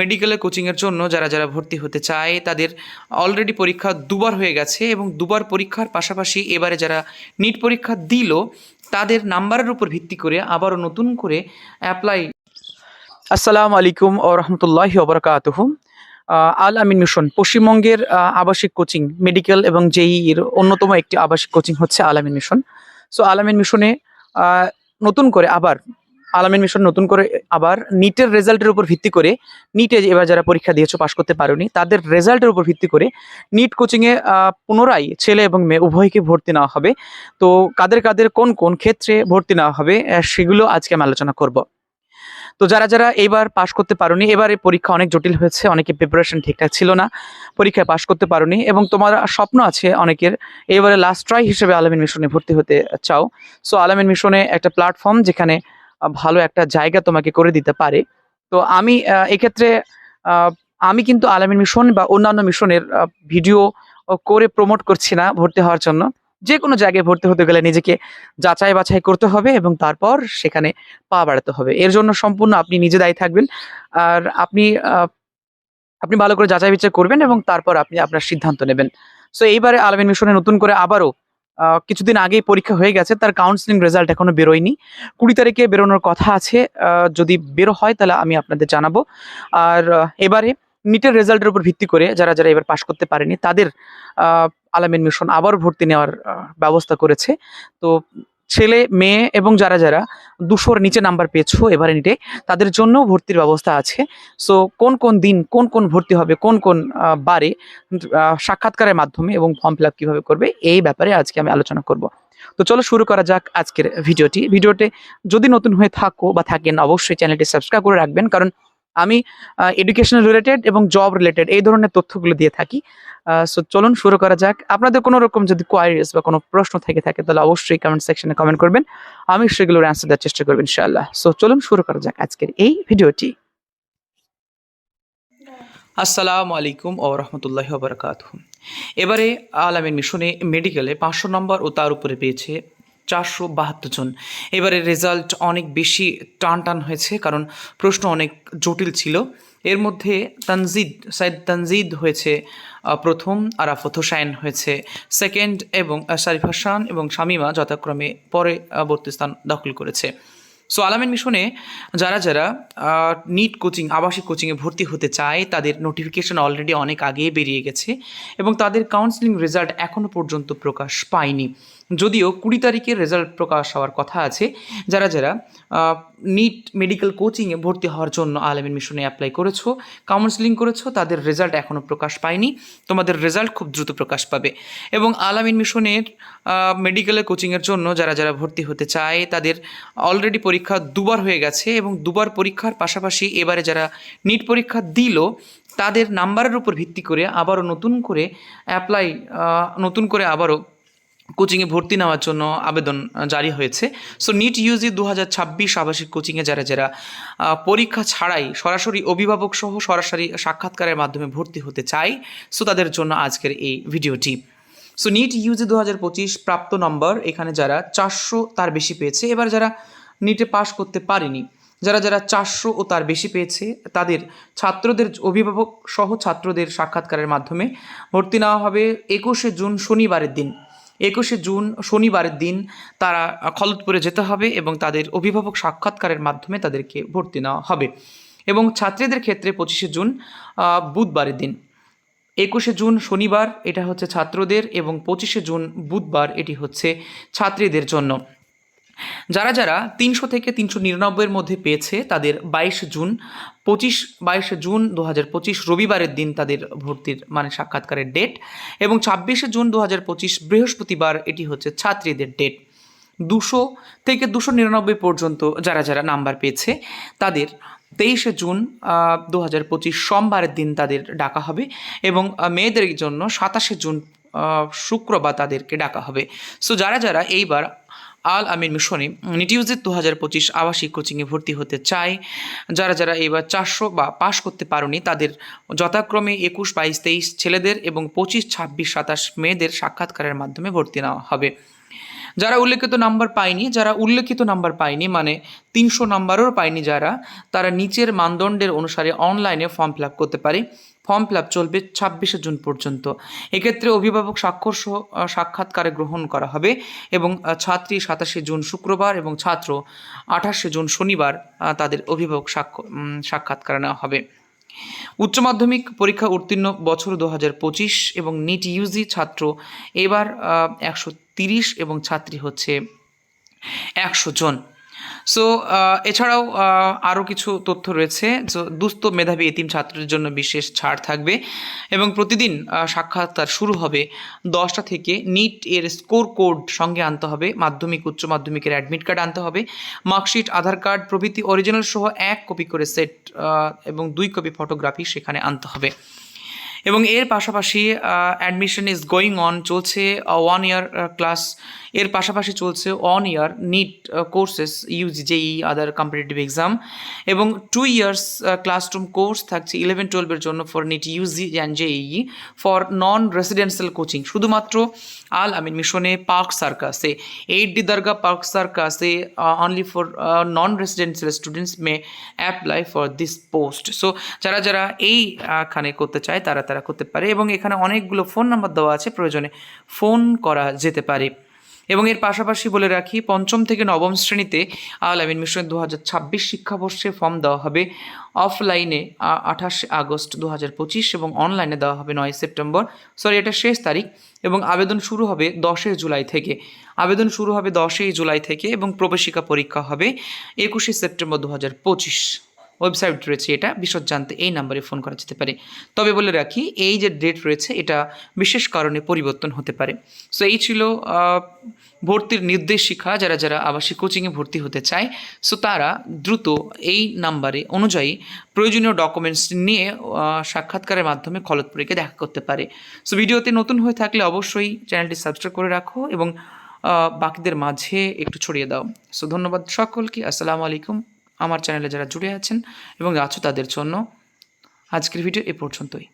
মেডিকেলের কোচিংয়ের জন্য যারা যারা ভর্তি হতে চায়, তাদের অলরেডি পরীক্ষা দুবার হয়ে গেছে এবং দুবার পরীক্ষার পাশাপাশি এবারে যারা নিট পরীক্ষা দিল, তাদের নাম্বারের উপর ভিত্তি করে আবারও নতুন করে অ্যাপ্লাই আসসালামু আলাইকুম ও রহমতুল্লাহি ওবরাকাতুহু আল আমিন মিশন, পশ্চিমবঙ্গের আবাসিক কোচিং মেডিকেল এবং জেই এর অন্যতম একটি আবাসিক কোচিং হচ্ছে আল আমিন মিশন। সো আল আমিন মিশনে নতুন করে আবার আলামিন মিশন নতুন করে আবার নিটের রেজাল্টের উপর ভিত্তি করে নিটে এবার যারা পরীক্ষা দিয়েছ, পাশ করতে পারোনি, তাদের রেজাল্টের উপর ভিত্তি করে নিট কোচিংয়ে পুনরায় ছেলে এবং মেয়ে উভয়কে ভর্তি নেওয়া হবে। তো কাদের কাদের কোন কোন ক্ষেত্রে ভর্তি নেওয়া হবে সেগুলো আজকে আমি আলোচনা করব। তো যারা যারা এইবার পাশ করতে পারোনি, এবারে পরীক্ষা অনেক জটিল হয়েছে, অনেকে প্রিপারেশন ঠিকঠাক ছিল না, পরীক্ষায় পাশ করতে পারোনি এবং তোমার স্বপ্ন আছে অনেকের, এবারে লাস্ট ট্রাই হিসেবে আলামিন মিশনে ভর্তি হতে চাও। সো আলামিন মিশনে একটা প্ল্যাটফর্ম যেখানে ভালো একটা জায়গা তোমাকে করে দিতে পারে। তো আমি এক্ষেত্রে আমি কিন্তু আলামিন মিশন বা অন্যান্য মিশনের ভিডিও করে প্রমোট করছি না ভর্তি হওয়ার জন্য। যে কোনো জায়গায় ভর্তি হতে গেলে নিজেকে যাচাই বাছাই করতে হবে এবং তারপর সেখানে পা বাড়াতে হবে। এর জন্য সম্পূর্ণ আপনি নিজে দায়ী থাকবেন। আর আপনি আপনি ভালো করে যাচাই বিচার করবেন এবং তারপর আপনি আপনার সিদ্ধান্ত নেবেন। সো এইবারে আলামিন মিশনে নতুন করে আবারও কিছুদিন আগেই পরীক্ষা হয়ে গেছে, তার কাউন্সিলিং রেজাল্ট এখনও বেরোয়নি। কুড়ি তারিখে বেরোনোর কথা আছে যদি বেরো হয় তাহলে আমি আপনাদের জানাব। আর এবারে নিটের রেজাল্টের উপর ভিত্তি করে যারা যারা এবার পাশ করতে পারেনি, তাদের আলামিন মিশন আবার ভর্তি নেওয়ার ব্যবস্থা করেছে। তো ছেলে, মেয়ে এবং যারা যারা দুশোর নিচে নাম্বার পেয়েছ এবারে নিটে তাদের জন্য ভর্তির ব্যবস্থা আছে। সো কোন কোন দিন কোন কোন ভর্তি হবে, কোন কোন বারে সাক্ষাৎকারের মাধ্যমে এবং ফর্ম ফিল আপ কীভাবে করবে, এই ব্যাপারে আজকে আমি আলোচনা করব। তো চলো শুরু করা যাক আজকের ভিডিওটি। ভিডিওতে যদি নতুন হয়ে থাকো বা থাকেন, অবশ্যই চ্যানেলটি সাবস্ক্রাইব করে রাখবেন, কারণ আমি এডুকেশনাল রিলেটেড এবং জব রিলেটেড এই ধরনের তথ্যগুলো দিয়ে থাকি। সো চলুন শুরু করা যাক। আপনাদের কোনো রকম যদি কোয়ারিজ বা কোনো প্রশ্ন থেকে থাকে, তাহলে অবশ্যই কমেন্ট সেকশনে কমেন্ট করবেন। আমি সেগুলোর অ্যান্সার দেওয়ার চেষ্টা করব ইনশাআল্লাহ। সো চলুন শুরু করা যাক আজকের এই ভিডিওটি। আসসালামু আলাইকুম ও রহমতুল্লাহ বরকাত এবারে আলামিন মিশনে মেডিকেলে পাঁচশো নম্বর ও তার উপরে পেয়েছে চারশো বাহাত্তর জন। এবারে রেজাল্ট অনেক বেশি টান টান হয়েছে, কারণ প্রশ্ন অনেক জটিল ছিল। এর মধ্যে তানজিদ, সাইদ তানজিদ হয়েছে প্রথম, আরাফত হোসাইন হয়েছে সেকেন্ড এবং শারিফ হাসান এবং শামিমা যথাক্রমে পরে স্থান দখল করেছে। সো আলামিন মিশনে যারা যারা নিট কোচিং আবাসিক কোচিংয়ে ভর্তি হতে চায়, তাদের নোটিফিকেশন অলরেডি অনেক আগেই বেরিয়ে গেছে এবং তাদের কাউন্সিলিং রেজাল্ট এখনও পর্যন্ত প্রকাশ পায়নি। যদিও কুড়ি তারিখের রেজাল্ট প্রকাশ হওয়ার কথা আছে, যারা যারা নিট মেডিকেল কোচিংয়ে ভর্তি হওয়ার জন্য আলামিন মিশনে অ্যাপ্লাই করেছ কাউন্সিলিং করেছ, তাদের রেজাল্ট এখনও প্রকাশ পায়নি। তোমাদের রেজাল্ট খুব দ্রুত প্রকাশ পাবে। এবং আলামিন মিশনের মেডিকেলের কোচিংয়ের জন্য যারা যারা ভর্তি হতে চায়, তাদের অলরেডি পরীক্ষা দুবার হয়ে গেছে এবং দুবার পরীক্ষার পাশাপাশি এবারে যারা নিট পরীক্ষা দিল, তাদের নাম্বারের উপর ভিত্তি করে আবারও নতুন করে অ্যাপ্লাই নতুন করে আবারও কোচিংয়ে ভর্তি নেওয়ার জন্য আবেদন জারি হয়েছে। সো নিট ইউজি দু হাজার ছাব্বিশ আবাসিক কোচিংয়ে যারা যারা পরীক্ষা ছাড়াই সরাসরি অভিভাবক সহ সরাসরি সাক্ষাৎকারের মাধ্যমে ভর্তি হতে চায় সো তাদের জন্য আজকের এই ভিডিওটি। সো নিট ইউজি দু হাজার পঁচিশ প্রাপ্ত নম্বর, এখানে যারা চারশো তার বেশি পেয়েছে, এবার যারা নিটে পাশ করতে পারেনি, যারা যারা চারশো ও তার বেশি পেয়েছে, তাদের ছাত্রদের অভিভাবক সহ ছাত্রদের সাক্ষাৎকারের মাধ্যমে ভর্তি নেওয়া হবে একুশে জুন শনিবারের দিন। একুশে জুন শনিবারের দিন তারা খলদপুরে যেতে হবে এবং তাদের অভিভাবক সাক্ষাৎকারের মাধ্যমে তাদেরকে ভর্তি নেওয়া হবে। এবং ছাত্রীদের ক্ষেত্রে পঁচিশে জুন বুধবারের দিন। একুশে জুন শনিবার, এটা হচ্ছে ছাত্রদের এবং পঁচিশে জুন বুধবার, এটি হচ্ছে ছাত্রীদের জন্য। যারা যারা তিনশো থেকে তিনশো নিরানব্বইয়ের মধ্যে পেয়েছে, তাদের বাইশ জুন, পঁচিশ, বাইশে জুন দু হাজার পঁচিশ রবিবারের দিন তাদের ভর্তির মানে সাক্ষাৎকারের ডেট এবং ছাব্বিশে জুন দু হাজার পঁচিশ বৃহস্পতিবার এটি হচ্ছে ছাত্রীদের ডেট দুশো থেকে দুশো নিরানব্বই পর্যন্ত যারা যারা নাম্বার পেয়েছে, তাদের তেইশে জুন দু হাজার পঁচিশ সোমবারের দিন তাদের ডাকা হবে এবং মেয়েদের জন্য সাতাশে জুন শুক্রবার তাদেরকে ডাকা হবে। সো যারা যারা এইবার আল আমিন মিশনে নিটিউজের দু হাজার পঁচিশ আবাসিক কোচিংয়ে ভর্তি হতে চায়। যারা যারা এবার চারশো বা পাশ করতে পারেনি, তাদের যথাক্রমে একুশ, বাইশ, তেইশ ছেলেদের এবং পঁচিশ, ছাব্বিশ, সাতাশ মেয়েদের সাক্ষাৎকারের মাধ্যমে ভর্তি নেওয়া হবে। যারা উল্লেখিত নাম্বার পায়নি, যারা উল্লেখিত নাম্বার পায়নি মানে তিনশো নাম্বারও পায়নি যারা, তারা নিচের মানদণ্ডের অনুসারে অনলাইনে ফর্ম ফিল আপ করতে পারে। ফর্ম ফিল আপ চলবে ছাব্বিশে জুন পর্যন্ত। এক্ষেত্রে অভিভাবক স্বাক্ষর সহ সাক্ষাৎকারে গ্রহণ করা হবে এবং ছাত্রী সাতাশে জুন শুক্রবার এবং ছাত্র আঠাশে জুন শনিবার তাদের অভিভাবক সাক্ষাৎকার নেওয়া হবে। উচ্চ মাধ্যমিক পরীক্ষা উত্তীর্ণ বছর দু হাজার পঁচিশ এবং নিট ইউজি ছাত্র এবার একশো তিরিশ এবং ছাত্রী হচ্ছে একশো জন। সো এছাড়াও আরও কিছু তথ্য রয়েছে। দুস্থ মেধাবী এতিম ছাত্রদের জন্য বিশেষ ছাড় থাকবে এবং প্রতিদিন সাক্ষাৎকার শুরু হবে দশটা থেকে। নিট এর স্কোর কোড সঙ্গে আনতে হবে। মাধ্যমিক, উচ্চ মাধ্যমিকের অ্যাডমিট কার্ড আনতে হবে। মার্কশিট আধার কার্ড প্রভৃতি অরিজিনাল সহ এক কপি করে সেট এবং দুই কপি ফটোগ্রাফি সেখানে আনতে হবে। এবং এর পাশাপাশি অ্যাডমিশন ইজ গোয়িং অন চলছে ওয়ান ইয়ার ক্লাস এর পাশাপাশি চলছে one year NEET courses UG JEE other competitive exam এবং টু ইয়ার্স ক্লাসরুম কোর্স থাকছে ইলেভেন টুয়েলভের জন্য for NEET UG and JEE for non residential coaching শুধুমাত্র আল আমিন মিশনে পার্ক সার্কাসে eight D Dargah park সার্কাসে only for non residential students may apply for this post so যারা যারা এইখানে করতে চায়, তারা তারা করতে পারে এবং এখানে অনেকগুলো ফোন নাম্বার দেওয়া আছে, প্রয়োজনে ফোন করা যেতে পারে। এবং এর পাশাপাশি বলে রাখি, পঞ্চম থেকে নবম শ্রেণীতে আল আমিন মিশনের দু হাজার ছাব্বিশ শিক্ষাবর্ষে ফর্ম দেওয়া হবে। অফলাইনে আঠাশ আগস্ট দু হাজার পঁচিশ এবং অনলাইনে দেওয়া হবে নয় সেপ্টেম্বর সরি এটা শেষ তারিখ। এবং আবেদন শুরু হবে দশই জুলাই থেকে। আবেদন শুরু হবে দশই জুলাই থেকে এবং প্রবেশিকা পরীক্ষা হবে একুশে সেপ্টেম্বর দু হাজার পঁচিশ। ওয়েবসাইট রয়েছে এটা, বিশদ জানতে এই নাম্বারে ফোন করা যেতে পারে। তবে বলে রাখি, এই যে ডেট রয়েছে, এটা বিশেষ কারণে পরিবর্তন হতে পারে। সো এই ছিল ভর্তির নির্দেশিকা যারা যারা আবাসিক কোচিংয়ে ভর্তি হতে চায়। সো তারা দ্রুত এই নাম্বারে অনুযায়ী প্রয়োজনীয় ডকুমেন্টস নিয়ে সাক্ষাৎকারের মাধ্যমে খলতপুরীকে দেখা করতে পারে। সো ভিডিওতে নতুন হয়ে থাকলে অবশ্যই চ্যানেলটি সাবস্ক্রাইব করে রাখো এবং বাকিদের মাঝে একটু ছড়িয়ে দাও। সো ধন্যবাদ সকলকে। আসসালামু আলাইকুম। আমার চ্যানেলে যারা জুড়ে আছেন এবং আছো তাদের জন্য আজকের ভিডিও এ পর্যন্তই।